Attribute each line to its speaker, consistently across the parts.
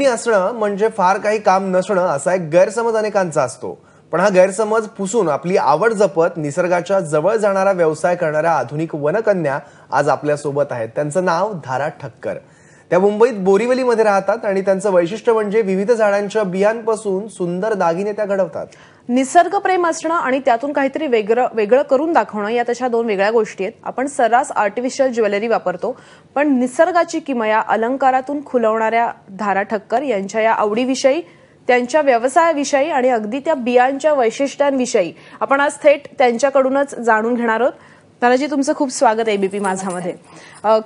Speaker 1: गृहिणी असणं म्हणजे फार काही काम नसणं असा एक गैरसमज अनेकांचा असतो. पण हा गैरसमज पुसून आपली आवड जपत निसर्गाच्या जवळ जाणारा व्यवसाय करणाऱ्या आधुनिक वनकन्या आज आपल्यासोबत आहेत. त्यांचं नाव धारा ठक्कर. त्या मुंबईत बोरिवलीमध्ये राहतात आणि त्यांचं वैशिष्ट्य म्हणजे विविध झाडांच्या बियांपासून सुंदर दागिने त्या घडवतात.
Speaker 2: निसर्गप्रेम असणं आणि त्यातून काहीतरी वेगळं वेगळं करून दाखवणं या तशा दोन वेगळ्या गोष्टी आहेत. आपण सर्रास आर्टिफिशियल ज्वेलरी वापरतो पण निसर्गाची किमया अलंकारातून खुलवणाऱ्या धारा ठक्कर यांच्या या आवडीविषयी त्यांच्या व्यवसायाविषयी आणि अगदी त्या बियांच्या वैशिष्ट्यांविषयी आपण आज थेट त्यांच्याकडूनच जाणून घेणार आहोत. दादाजी तुमचं खूप स्वागत आहे एबीपी माझामध्ये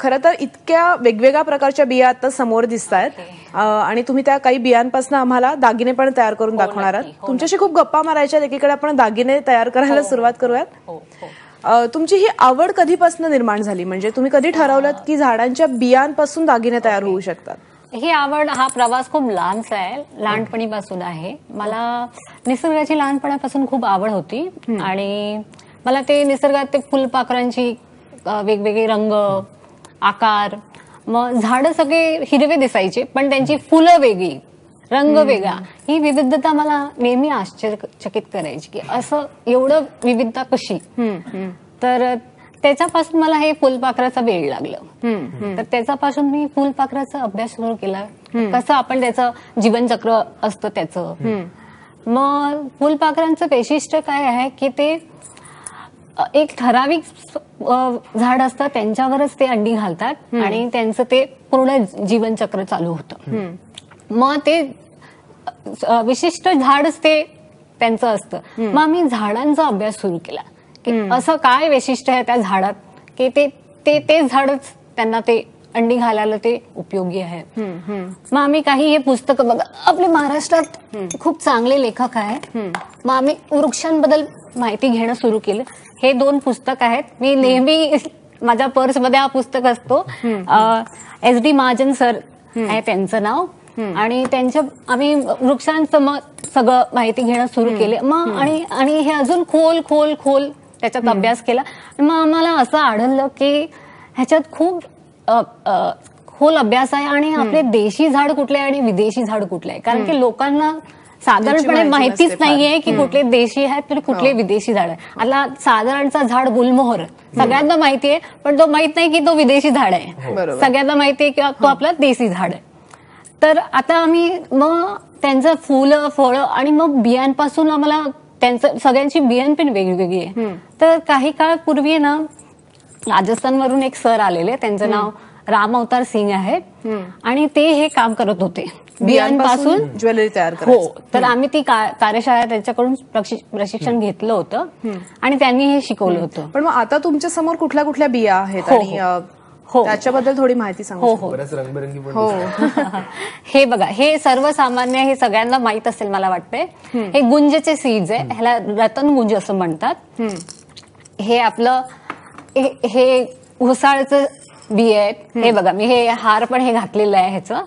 Speaker 2: खरं तर इतक्या वेगवेगळ्या प्रकारच्या बिया आता समोर दिसत आहेत आणि तुम्ही त्या काही बियांपासून आम्हाला दागिने पण तयार करून दाखवणार आहात. तुमच्याशी खूप गप्पा मारायच्या. एकीकडे आपण दागिने तयार करायला सुरुवात करूयात. तुमची ही आवड कधीपासून निर्माण झाली? म्हणजे तुम्ही कधी ठरवलं की झाडांच्या बियांपासून दागिने तयार होऊ शकतात?
Speaker 3: ही आवड हा प्रवास खूप लांबचा आहे. लहानपणीपासून आहे. मला निसर्गाची लहानपणापासून खूप आवड होती. आणि मला ते निसर्गात ते फुलपाखरांची वेगवेगळे रंग आकार मग झाडं सगळे हिरवे दिसायचे पण त्यांची फुलं वेगळी रंग वेगळा. ही विविधता मला नेहमी आश्चर्यचकित करायची की असं एवढं विविधता कशी? तर त्याच्यापासून मला हे फुलपाखराचा वेळ लागलं. तर त्याच्यापासून मी फुलपाखराचा अभ्यास सुरू केला. कसं आपण त्याचं जीवनचक्र असतं त्याचं. मग फुलपाखरांचं वैशिष्ट्य काय आहे की ते एक ठराविक झाड असतं त्यांच्यावरच ते अंडी घालतात आणि त्यांचं ते पूर्ण जीवनचक्र चालू होतं. मग ते विशिष्ट झाडच ते त्यांचं असतं. मग आम्ही झाडांचा अभ्यास सुरू केला. की असं काय वैशिष्ट्य आहे त्या झाडात? की ते ते ते झाडच त्यांना ते अंडी घालायला ते उपयोगी आहे. मग आम्ही काही हे पुस्तक बघा. आपले महाराष्ट्रात खूप चांगले लेखक आहेत. मग आम्ही वृक्षांबद्दल माहिती घेणं सुरू केलं. हे दोन पुस्तक आहेत. मी नेहमी माझ्या पर्समध्ये हा पुस्तक असतो. एस डी महाजन सर आहे त्यांचं नाव. आणि त्यांच्या आम्ही वृक्षांचं मग सगळं माहिती घेणं सुरू केले. मग आणि आणि हे अजून खोल खोल खोल त्याच्यात अभ्यास केला. मग आम्हाला असं आढळलं की ह्याच्यात खूप खोल अभ्यास आहे आणि आपले देशी झाड कुठले आहे आणि विदेशी झाड कुठले आहे? कारण की लोकांना साधारणपणे
Speaker 2: माहिती
Speaker 3: माहितीच. नाहीये की कुठले देशी आहेत तर कुठले विदेशी झाड आहे आता साधारणचा झाड गुलमोहर सगळ्यांना माहिती आहे पण तो माहीत नाही की तो विदेशी झाड आहे.
Speaker 2: बरोबर.
Speaker 3: सगळ्यांना माहिती आहे की तो आपला देशी झाड आहे. तर आता आम्ही मग त्यांचं फुलं फळं आणि मग बियांपासून आम्हाला त्यांचं सगळ्यांची बियाण पण वेगवेगळी आहे. तर काही काळ पूर्वी ना राजस्थानवरून एक सर आलेले. त्यांचं नाव राम अवतार सिंग आहे. आणि ते हे काम करत होते. बियांपासून
Speaker 2: ज्वेलरी तयार
Speaker 3: हो तर आम्ही ती कार्यशाळा त्यांच्याकडून प्रशि- प्रशिक्षण घेतलं होतं. आणि त्यांनी हे शिकवलं होतं.
Speaker 2: पण मग आता तुमच्यासमोर कुठल्या कुठल्या बिया आहेत?
Speaker 3: हो,
Speaker 2: आणि अ,
Speaker 3: हो.
Speaker 2: त्याच्याबद्दल थोडी माहिती सांगू
Speaker 3: हो? हो.
Speaker 1: बऱ्याच रंगबेरंगी पण
Speaker 2: हो.
Speaker 3: हे बघा हे सर्वसामान्य हे सगळ्यांना माहीत असेल मला वाटतंय. हे गुंजचे सीड्स आहे. ह्याला रतन गुंज असं म्हणतात. हे आपलं हे- घुसाळचं बी आहेत हे बघा मी हे हार पण हे घातलेलं आहे ह्याचं.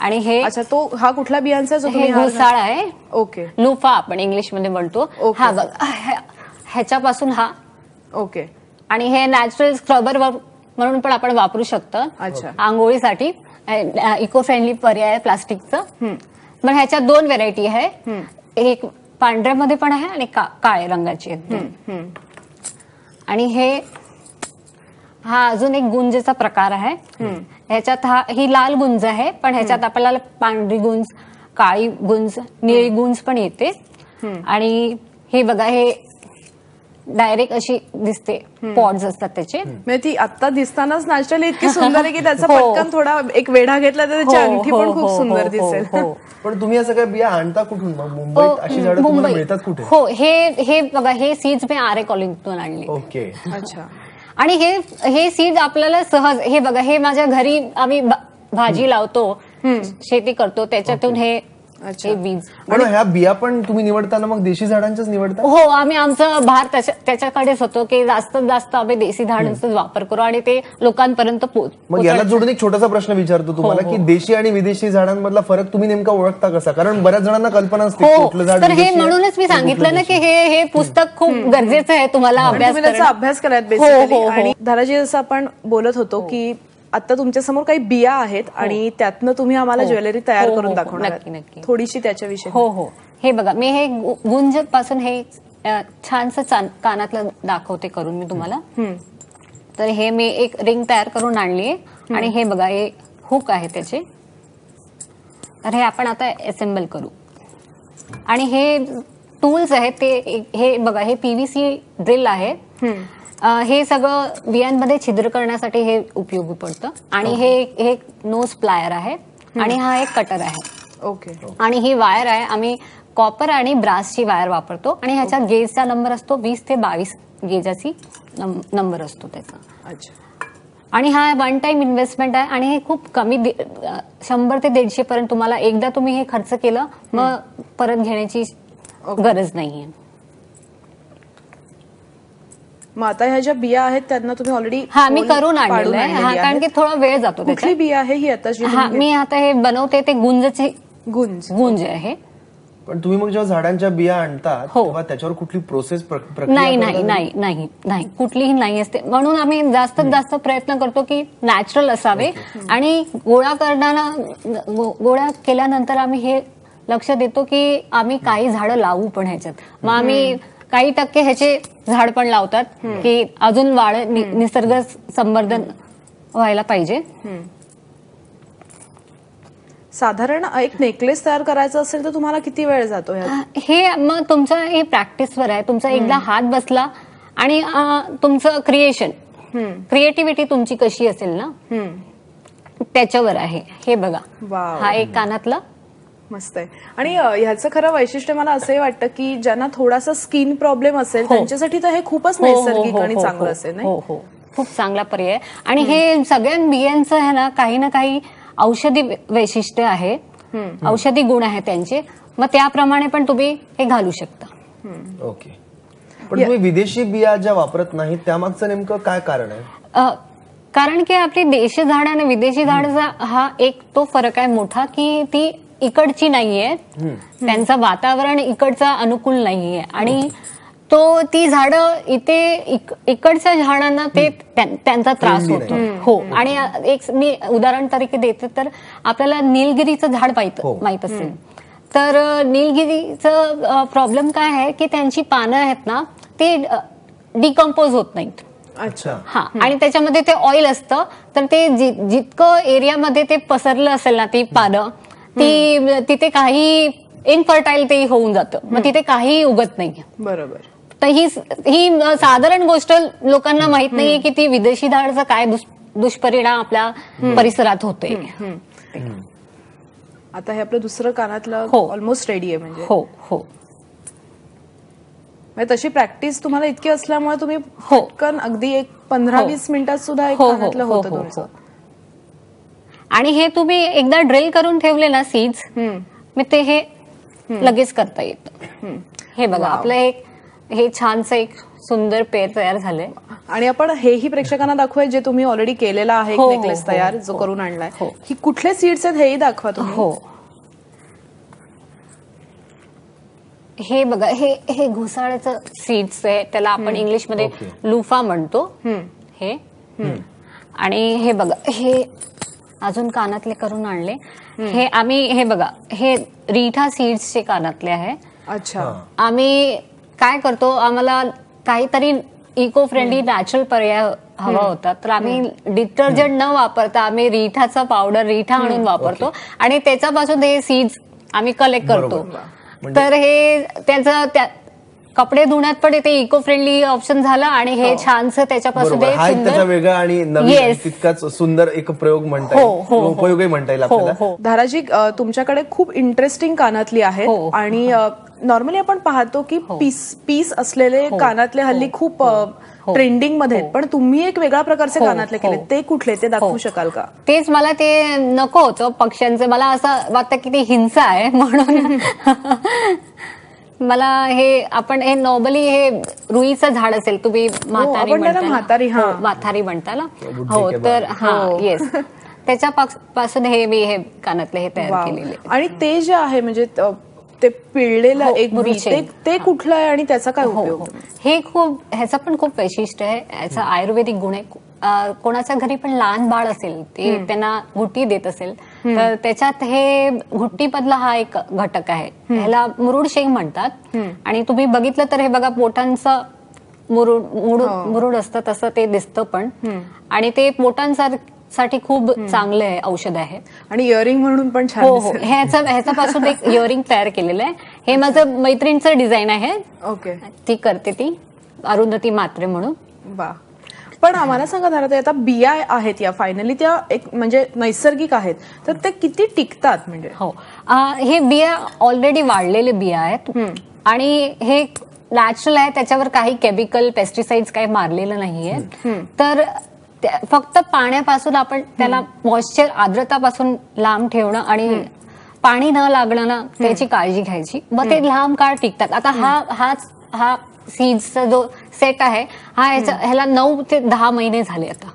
Speaker 3: आणि हे
Speaker 2: अच्छा तो हा कुठल्या बियांचा जो
Speaker 3: हे घुसाळ आहे.
Speaker 2: ओके.
Speaker 3: लुफा आपण इंग्लिशमध्ये म्हणतो. हा बघा ह्या- ह्याच्यापासून हा.
Speaker 2: ओके.
Speaker 3: आणि हे नॅचरल स्क्रबर म्हणून पण आपण वापरू शकतो.
Speaker 2: अच्छा.
Speaker 3: आंघोळीसाठी. इको फ्रेंडली पर्याय आहे प्लास्टिकचं. पण ह्याच्यात दोन व्हेरायटी आहे. एक पांढऱ्यामध्ये पण आहे आणि काळ्या रंगाची आहे. आणि हे हा अजून एक गुंजेचा प्रकार आहे. ह्याच्यात हा ही लाल गुंज आहे पण ह्याच्यात आपल्याला पांढरी गुंज काळी गुंज निळी गुंज पण येते. आणि हे बघा हे डायरेक्ट अशी दिसते. पॉड्स असतात त्याचे.
Speaker 2: म्हणजे ती आता दिसतानाच नॅचरली इतकी सुंदर आहे की त्याचा
Speaker 3: हो.
Speaker 2: पटकन थोडा एक वेढा घेतला तर त्याची
Speaker 3: हो,
Speaker 2: अंगठी
Speaker 3: हो,
Speaker 2: पण खूप
Speaker 3: हो,
Speaker 2: सुंदर
Speaker 3: हो,
Speaker 2: दिसेल.
Speaker 3: हो.
Speaker 1: पण तुम्ही या सगळ्या बिया आणता कुठून? मग मुंबईत अशी झाडं तुम्हाला
Speaker 3: मुंबई.
Speaker 1: मिळतात कुठे?
Speaker 3: हो हे हे बघा हे सीड्स मी आरे कॉलेजतून आणले.
Speaker 1: ओके.
Speaker 2: अच्छा.
Speaker 3: आणि हे हे सीड आपल्याला सहज हे बघा हे माझ्या घरी आम्ही भा- भाजी लावतो शेती करतो त्याच्यातून हे. हे बीज
Speaker 1: पण ह्या बिया पण तुम्ही निवडताना मग देशी झाडांच्याच निवडता
Speaker 3: हो आम्ही आमचं भार त्याच्या- त्याच्याकडेच होतो की जास्तीत जास्त आम्ही देशी झाडांचाच वापर करू आणि ते लोकांपर्यंत पोच
Speaker 1: मग याला जोडून एक छोटासा प्रश्न विचारतो तुम्हाला
Speaker 3: हो,
Speaker 1: की देशी आणि विदेशी झाडांमधला फरक तुम्ही नेमका ओळखता कसा? कारण बऱ्याच जणांना कल्पना असते
Speaker 3: हो
Speaker 1: कुठलं झाड
Speaker 3: तर हे म्हणूनच मी सांगितलं ना की. हे हे पुस्तक खूप गरजेचं आहे तुम्हाला अभ्यास.
Speaker 2: अभ्यास करायचा
Speaker 3: हो,
Speaker 2: बेसिकली
Speaker 3: हो, हो.
Speaker 2: आणि धाराजी जसं आपण बोलत होतो की आता तुमच्यासमोर काही बिया आहेत आणि त्यातनं तुम्ही आम्हाला
Speaker 3: हो.
Speaker 2: ज्वेलरी तयार
Speaker 3: हो,
Speaker 2: करून
Speaker 3: हो, हो.
Speaker 2: दाखवणार
Speaker 3: नक्की. नक्की.
Speaker 2: थोडीशी त्याच्याविषयी
Speaker 3: हो हो हे बघा मी हे गु- गुंजपासून हे छानसं कानातलं दाखवते करून मी तुम्हाला. तर हे मी एक रिंग तयार करून आणली आहे आणि हे बघा हे हुक आहे त्याचे तर हे आपण आता असेंबल करू आणि हे टूल्स आहेत ते हे बघा हे पीव्हीसी ड्रिल आहे हे सगळं बियांमध्ये छिद्र करण्यासाठी हे उपयोगी पडतं. आणि हे हे नोज प्लायर आहे आणि हा एक कटर आहे.
Speaker 2: ओके.
Speaker 3: आणि ही वायर आहे आम्ही कॉपर आणि ब्रासची वायर वापरतो. आणि ह्याच्यात गेजचा नंबर असतो वीस ते बावीस गेजाची नंबर असतो त्याचा.
Speaker 2: अच्छा.
Speaker 3: आणि हा वन टाइम इन्व्हेस्टमेंट आहे आणि हे खूप कमी शंभर ते दीडशे पर्यंत तुम्हाला एकदा तुम्ही हे खर्च केलं मग परत घेण्याची गरज नाहीये.
Speaker 2: मग आता ह्या ज्या बिया आहेत त्यांना तुम्ही ऑलरेडी
Speaker 3: हा मी करून आणलेलं आहे. हा कारण की थोडा वेळ जातो
Speaker 2: कुठली बिया आहे ही आता जी
Speaker 3: हा मी आता हे बनवते ते गुंजचे
Speaker 2: गुंज.
Speaker 3: गुंज आहे.
Speaker 1: पण तुम्ही मग जेव्हा झाडांच्या बिया आणतात
Speaker 3: हो.
Speaker 1: तेव्हा त्याच्यावर कुठली प्रोसेस प्रक्रिया
Speaker 3: नाही नाही? नाही नाही नाही. कुठलीही नाही असते. म्हणून आम्ही जास्तीत जास्त प्रयत्न करतो की नॅचरल असावे. आणि गोळा करताना गोळा केल्यानंतर आम्ही हे लक्ष देतो की आम्ही काही झाडं लावू पण ह्याच्यात. मग आम्ही काही टक्के ह्याचे झाड पण लावतात की अजून वाढ नि- निसर्ग संवर्धन व्हायला पाहिजे.
Speaker 2: साधारण एक नेकलेस तयार करायचा असेल तर तुम्हाला किती वेळ जातो
Speaker 3: हे मग तुमचं हे प्रॅक्टिसवर आहे. तुमचा एकदा हात बसला आणि तुमचं क्रिएशन क्रिएटिव्हिटी तुमची कशी असेल ना. त्याच्यावर आहे. हे बघा. हा एक कानातला
Speaker 2: मस्त आहे. आणि ह्याचं खरं वैशिष्ट्य मला असंही वाटतं की ज्यांना थोडासा स्किन प्रॉब्लेम असेल
Speaker 3: हो.
Speaker 2: त्यांच्यासाठी तर हे खूपच
Speaker 3: हो, हो,
Speaker 2: नैसर्गिक आणि चांगलं असेल नाही?
Speaker 3: हो हो. खूप चांगला पर्याय. आणि हे सगळ्या बियांचं आहे ना काही ना काही औषधी वैशिष्ट्य आहे. औषधी गुण आहे त्यांचे. मग त्याप्रमाणे पण तुम्ही हे घालू शकता.
Speaker 1: ओके. पण तुम्ही विदेशी बिया ज्या वापरत नाहीत त्यामागचं नेमकं काय कारण आहे?
Speaker 3: कारण की आपली देशी झाड आणि विदेशी झाडाचा हा एक तो फरक आहे मोठा की ती इकडची नाहीये. त्यांचं वातावरण इकडचं अनुकूल नाहीये. आणि तो ती झाडं इथे इक- इकडच्या झाडांना ते त्यां- त्यांचा त्रास होतो. हो. आणि एक मी उदाहरण तरीके देते तर आपल्याला निलगिरीचं झाड माहीत
Speaker 1: हो.
Speaker 3: माहीत असेल. तर निलगिरीचं प्रॉब्लेम काय आहे की त्यांची पानं आहेत ना ते डिकम्पोज होत नाहीत.
Speaker 1: अच्छा.
Speaker 3: हा. आणि त्याच्यामध्ये ते ऑइल असतं. तर ते जितकं एरियामध्ये ते पसरलं असेल ना ती पानं ती तिथे काही इनफर्टाईल ते होऊन जातं. मग तिथे काही उगत नाही
Speaker 2: बरोबर.
Speaker 3: तर ही ही साधारण गोष्ट लोकांना माहीत नाहीये की ती विदेशी झाडाचा काय दुष- दुष्परिणाम आपल्या परिसरात होतोय.
Speaker 2: आता हे आपलं दुसरं कानातलं
Speaker 3: हो.
Speaker 2: ऑलमोस्ट रेडी आहे म्हणजे.
Speaker 3: हो हो.
Speaker 2: म्हणजे तशी प्रॅक्टिस तुम्हाला इतकी असल्यामुळे तुम्ही
Speaker 3: हो.
Speaker 2: अगदी एक पंधरा
Speaker 3: हो.
Speaker 2: वीस मिनिटात सुद्धा एक
Speaker 3: हो, हो,
Speaker 2: कानातलं होतं तुमचं.
Speaker 3: आणि हे तुम्ही एकदा ड्रिल करून ठेवले ना सीड्स
Speaker 2: हम्म.
Speaker 3: मी ते हे लगेच करता येतं. हे बघा आपलं एक हे छानसं एक सुंदर पेर तयार झालंय.
Speaker 2: आणि आपण हेही प्रेक्षकांना दाखवूया जे तुम्ही ऑलरेडी केलेला आहे
Speaker 3: हो, हो,
Speaker 2: नेकलेस
Speaker 3: हो,
Speaker 2: तयार जो
Speaker 3: हो.
Speaker 2: करून आणलाय.
Speaker 3: हो.
Speaker 2: ही कुठले सीड्स आहेत हेही दाखवा तुम्ही.
Speaker 3: हो. हे बघा हे हे घोसाळ्याचं सीड्स आहे त्याला आपण इंग्लिशमध्ये. लुफा म्हणतो. हे. आणि हे बघा हे अजून कानातले करून आणले. हे आम्ही हे बघा हे रिठा सीड्सचे कानातले आहे.
Speaker 2: अच्छा.
Speaker 3: आम्ही काय करतो आम्हाला काहीतरी इको फ्रेंडली नॅचरल पर्याय हवा होता. तर आम्ही डिटर्जंट न वापरता आम्ही रिठाचा पावडर रिठा आणून वापरतो. आणि त्याच्यापासून हे सीड्स आम्ही कलेक्ट करतो.
Speaker 1: म्हणजे-
Speaker 3: तर हे त्याचं त्या कपडे धुण्यात पण ते इको फ्रेंडली ऑप्शन झालं आणि हे छानसं त्याच्यापासून
Speaker 1: हा एक त्याचा
Speaker 3: सुंदर
Speaker 1: वेगळा आणि नवीन. तितकाच सुंदर एक प्रयोग म्हणता
Speaker 3: हो,
Speaker 1: येईल.
Speaker 3: हो, हो.
Speaker 1: उपयोगही म्हणता येईल आपल्याला.
Speaker 2: धाराजी तुमच्याकडे खूप इंटरेस्टिंग कानातली आहेत
Speaker 3: हो.
Speaker 2: आणि नॉर्मली आपण पाहतो की पीस पीस असलेले. कानातले हल्ली खूप ट्रेंडिंगमध्ये आहेत. पण तुम्ही एक वेगळ्या प्रकारचे कानातले केले. ते कुठले? ते दाखवू. शकाल का?
Speaker 3: तेच मला ते नको होतं पक्ष्यांचं. मला असं वाटतं की ते हिंसा आहे म्हणून. मला हे आपण हे नॉर्मली हे रुईचं झाड असेल तुम्ही म्हातारी म्हणता ना?
Speaker 2: म्हातारी, हा.
Speaker 3: हो, म्हातारी म्हणता ना हो
Speaker 1: के
Speaker 3: तर. हा
Speaker 2: हो.
Speaker 3: येस त्याच्या पास- पासून हे मी हे कानातले हे तयार. केलेले
Speaker 2: आणि ते जे आहे म्हणजे त- पिळलेलं
Speaker 3: हो,
Speaker 2: एक. ते कुठलं आहे आणि त्याचा काय
Speaker 3: हो
Speaker 2: उपयोग
Speaker 3: हो हे खूप ह्याचं पण खूप वैशिष्ट्य आहे ह्याचा आयुर्वेदिक गुण आहे कोणाच्या घरी पण लहान बाळ असेल ते त्यांना घुट्टी देत असेल तर त्याच्यात हे घुट्टीमधला हा एक घटक आहे. ह्याला मुरुड शेंग म्हणतात. आणि तुम्ही बघितलं तर हे बघा पोटांचं मुरुड मुरुड मुरुड असतं तसं ते दिसतं पण. आणि ते पोटांसाठी खूप चांगलं आहे औषध आहे.
Speaker 2: आणि इयरिंग म्हणून पण छान
Speaker 3: हो हो. ह्याचं ह्याच्यापासून एक इयरिंग तयार केलेलं आहे. हे माझं मैत्रिणीचं डिझाईन आहे.
Speaker 2: ओके
Speaker 3: ती करते ती. अरुंधती मात्रे म्हणून.
Speaker 2: वा. पण आम्हाला सांगा धारा आता बिया आहेत या फायनली त्या एक म्हणजे नैसर्गिक आहेत. तर ते किती टिकतात म्हणजे?
Speaker 3: हो. हे बिया ऑलरेडी वाढलेले बिया आहेत. आणि हे नॅचरल आहे त्याच्यावर काही केमिकल पेस्टिसाइड्स काही मारलेलं नाहीये. तर फक्त पाण्यापासून आपण त्याला मॉइश्चर आर्द्रतापासून लांब ठेवणं आणि पाणी न लागणं ना त्याची काळजी घ्यायची. मग ते लांब काळ टिकतात. आता हा हाच हा सीड्सचा जो सेट आहे हा ह्याच्या ह्याला नऊ ते दहा महिने झाले आता.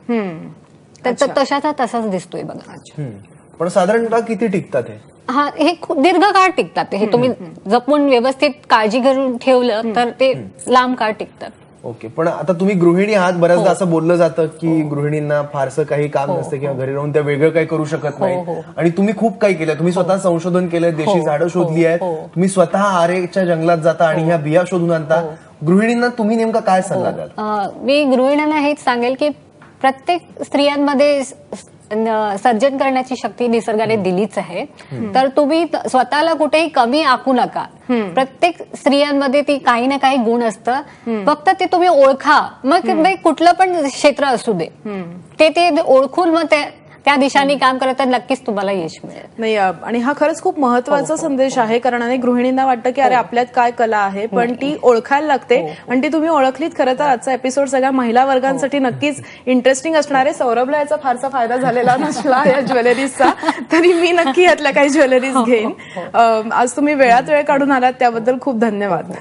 Speaker 3: तर तशाचा तसाच दिसतोय बघा.
Speaker 1: पण साधारणतः किती टिकतात हे?
Speaker 3: हा हे दीर्घकाळ टिकतात हे. तुम्ही जपून व्यवस्थित काळजी करून ठेवलं तर ते लांब काळ टिकतात.
Speaker 1: ओके पण आता तुम्ही गृहिणी आहात बऱ्याचदा असं बोललं जातं की गृहिणींना फारसं काही काम नसतं किंवा घरी राहून त्या वेगळं काही करू शकत
Speaker 3: हो,
Speaker 1: नाही आणि तुम्ही खूप काही केलं. तुम्ही स्वतः संशोधन केलं देशी झाडं शोधली आहेत. तुम्ही स्वतः आरेच्या जंगलात जाता आणि ह्या बिया शोधून आणता. गृहिणींना तुम्ही नेमका काय सल्ला द्याल?
Speaker 3: मी गृहिणींना हेच सांगेल की प्रत्येक स्त्रियांमध्ये सर्जन करण्याची शक्ती निसर्गाने दिलीच आहे. तर तुम्ही त- स्वतःला कुठेही कमी आखू नका. प्रत्येक स्त्रियांमध्ये ती काही ना काही गुण असतं. फक्त ते तुम्ही ओळखा. मग मग कुठलं पण क्षेत्र असू दे. ते ते ओळखून मग त्या त्या दिशाने काम करत तर नक्कीच तुम्हाला यश मिळेल.
Speaker 2: नाही आणि हा खरंच खूप महत्त्वाचा संदेश आहे कारण अनेक गृहिणींना वाटतं की अरे आपल्यात काय कला आहे पण ती ओळखायला लागते. आणि ती तुम्ही ओळखलीत खरं तर आजचा एपिसोड सगळ्या महिला वर्गांसाठी नक्कीच इंटरेस्टिंग असणार आहे. सौरभला याचा फारसा फायदा झालेला नसला या ज्वेलरीजचा. तरी मी नक्की यातल्या काही ज्वेलरीज घेईन. आज तुम्ही वेळात वेळ काढून आलात त्याबद्दल खूप धन्यवाद.